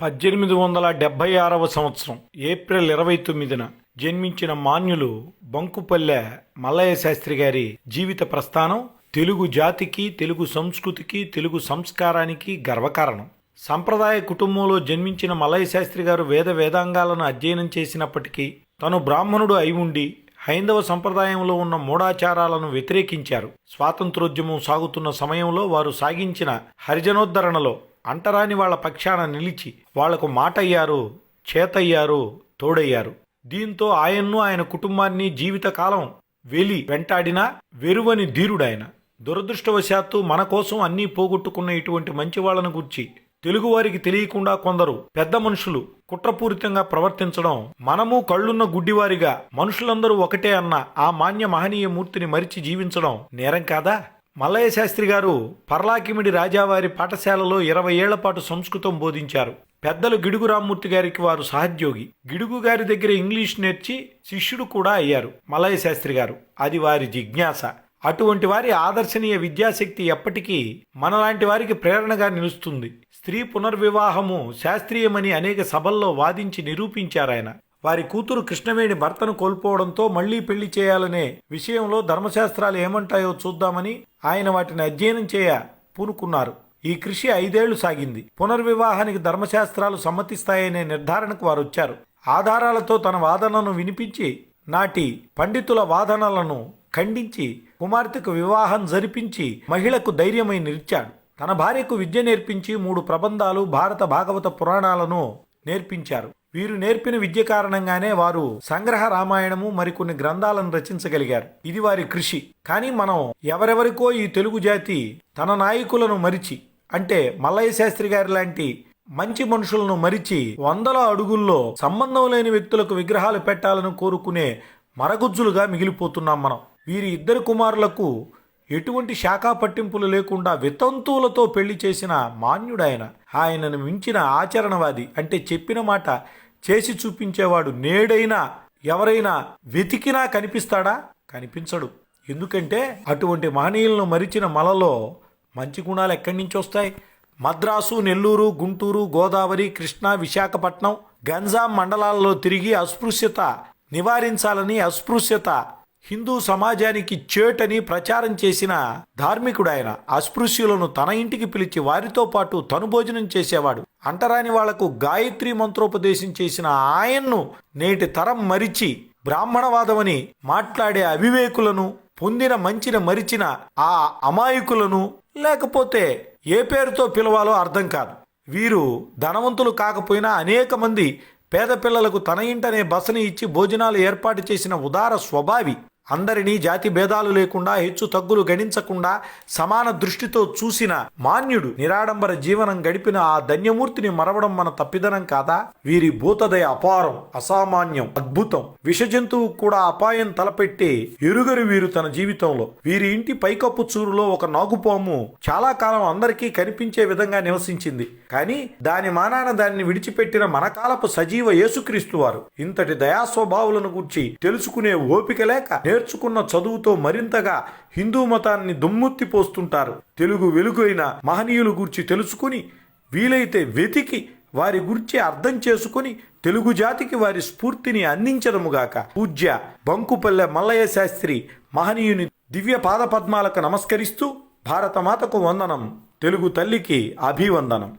పద్దెనిమిది వందల డెబ్బై ఆరవ సంవత్సరం ఏప్రిల్ ఇరవై తొమ్మిదిన జన్మించిన మాన్యులు బంకుపల్లె మల్లయ్య శాస్త్రి గారి జీవిత ప్రస్థానం తెలుగు జాతికి తెలుగు సంస్కృతికి తెలుగు సంస్కారానికి గర్వకారణం. సంప్రదాయ కుటుంబంలో జన్మించిన మలయ శాస్త్రి గారు వేద వేదాంగాలను అధ్యయనం చేసినప్పటికీ తను బ్రాహ్మణుడు అయి ఉండి హైందవ సంప్రదాయంలో ఉన్న మూఢాచారాలను వ్యతిరేకించారు. స్వాతంత్రోద్యమం సాగుతున్న సమయంలో వారు సాగించిన హరిజనోద్ధరణలో అంటరాని వాళ్ళ పక్షాన నిలిచి వాళ్ళకు మాటయ్యారు చేతయ్యారు తోడయ్యారు. దీంతో ఆయన్ను ఆయన కుటుంబాన్ని జీవితకాలం వెలి వెంటాడినా వెరువని ధీరుడాయన. దురదృష్టవశాత్తు మన కోసం అన్నీ పోగొట్టుకున్న ఇటువంటి మంచి వాళ్ళను గుర్చి తెలుగువారికి తెలియకుండా కొందరు పెద్ద మనుషులు కుట్రపూరితంగా ప్రవర్తించడం మనము కళ్ళున్న గుడ్డివారిగా మనుషులందరూ ఒకటే అన్న ఆ మాన్య మహనీయ మూర్తిని మరిచి జీవించడం నేరం కాదా? మల్లయ్య శాస్త్రి గారు పర్లాకిమిడి రాజావారి పాఠశాలలో ఇరవై ఏళ్ళ పాటు సంస్కృతం బోధించారు. పెద్దలు గిడుగు రామ్మూర్తి గారికి వారు సహోద్యోగి. గిడుగు గారి దగ్గర ఇంగ్లీష్ నేర్చి శిష్యుడు కూడా అయ్యారు మలయ శాస్త్రి గారు. అది వారి జిజ్ఞాస. అటువంటి వారి ఆదర్శనీయ విద్యాశక్తి ఎప్పటికీ మనలాంటి వారికి ప్రేరణగా నిలుస్తుంది. స్త్రీ పునర్వివాహము శాస్త్రీయమని అనేక సభల్లో వాదించి నిరూపించారాయన. వారి కూతురు కృష్ణవేణి భర్తను కోల్పోవడంతో మళ్ళీ పెళ్ళి చేయాలనే విషయంలో ధర్మశాస్త్రాలు ఏమంటాయో చూద్దామని ఆయన వాటిని అధ్యయనం చేయ పూనుకున్నారు. ఈ కృషి ఐదేళ్ళు సాగింది. పునర్వివాహానికి ధర్మశాస్త్రాలు సమ్మతిస్తాయనే నిర్ధారణకు వారు వచ్చారు ఆధారాలతో తన వాదనను వినిపించి నాటి పండితుల వాదనలను ఖండించి కుమార్తెకు వివాహం జరిపించి మహిళకు ధైర్యమై నిలిచాడు. తన భార్యకు విద్య నేర్పించి మూడు ప్రబంధాలు భారత భాగవత పురాణాలను నేర్పించారు. వీరు నేర్పిన విద్య కారణంగానే వారు సంగ్రహ రామాయణము మరికొన్ని గ్రంథాలను రచించగలిగారు. ఇది వారి కృషి. కానీ మనం ఎవరెవరికో ఈ తెలుగు జాతి తన నాయకులను మరిచి అంటే మల్లయ్య శాస్త్రి గారి లాంటి మంచి మనుషులను మరిచి వందల అడుగుల్లో సంబంధం లేని వ్యక్తులకు విగ్రహాలు పెట్టాలని కోరుకునే మరగుజ్జులుగా మిగిలిపోతున్నాం మనం. వీరి ఇద్దరు కుమారులకు ఎటువంటి శాఖా పట్టింపులు లేకుండా వితంతువులతో పెళ్ళి చేసిన మాన్యుడాయన. ఆయనను మించిన ఆచరణవాది అంటే చెప్పిన మాట చేసి చూపించేవాడు నేడైనా ఎవరైనా వెతికినా కనిపిస్తాడా? కనిపించడు. ఎందుకంటే అటువంటి మహనీయులను మరిచిన మలలో మంచి గుణాలు ఎక్కడి నుంచి వస్తాయి? మద్రాసు నెల్లూరు గుంటూరు గోదావరి కృష్ణా విశాఖపట్నం గంజాం మండలాల్లో తిరిగి అస్పృశ్యత నివారించాలని అస్పృశ్యత హిందూ సమాజానికి చేటని ప్రచారం చేసిన ధార్మికుడాయన అస్పృశ్యులను తన ఇంటికి పిలిచి వారితో పాటు తను భోజనం చేసేవాడు. అంటరాని వాళ్ళకు గాయత్రి మంత్రోపదేశం చేసిన ఆయన్ను నేటి తరం మరిచి బ్రాహ్మణవాదమని మాట్లాడే అవివేకులను పొందిన మంచిన మరిచిన ఆ అమాయకులను లేకపోతే ఏ పేరుతో పిలవాలో అర్థం కాదు. వీరు ధనవంతులు కాకపోయినా అనేక మంది పేద పిల్లలకు తన ఇంటనే బసని ఇచ్చి భోజనాలు ఏర్పాటు చేసిన ఉదార స్వభావి. అందరినీ జాతి భేదాలు లేకుండా హెచ్చు తగ్గులు గణించకుండా సమాన దృష్టితో చూసిన మాన్యుడు నిరాడంబర జీవనం గడిపిన ఆ ధన్యమూర్తిని మరవడం మన తప్పిదనం కాదా? వీరి భూతదయ అపారం అసామాన్యం అద్భుతం. విష జంతువు కూడా అపాయం తలపెట్టి ఎరుగరు వీరు తన జీవితంలో. వీరి ఇంటి పైకప్పు చూరులో ఒక నాగుపాము చాలా కాలం అందరికీ కనిపించే విధంగా నివసించింది. కానీ దాని మానాన దానిని విడిచిపెట్టిన మన కాలపు సజీవ యేసుక్రీస్తు వారు ఇంతటి దయాస్వభావులను గూర్చి తెలుసుకునే ఓపిక లేక నేర్చుకున్న చదువుతో మరింతగా హిందూ మతాన్ని దుమ్ముత్తి పోస్తుంటారు. తెలుగు వెలుగైన మహనీయులు గురించి తెలుసుకుని వీలైతే వెతికి వారి గురించి అర్థం చేసుకుని తెలుగు జాతికి వారి స్ఫూర్తిని అందించడముగాక పూజ్య బంకుపల్లె మల్లయ్య శాస్త్రి మహనీయుని దివ్య పాదపద్మాలకు నమస్కరిస్తూ భారతమాతకు వందనం తెలుగు తల్లికి అభివందనం.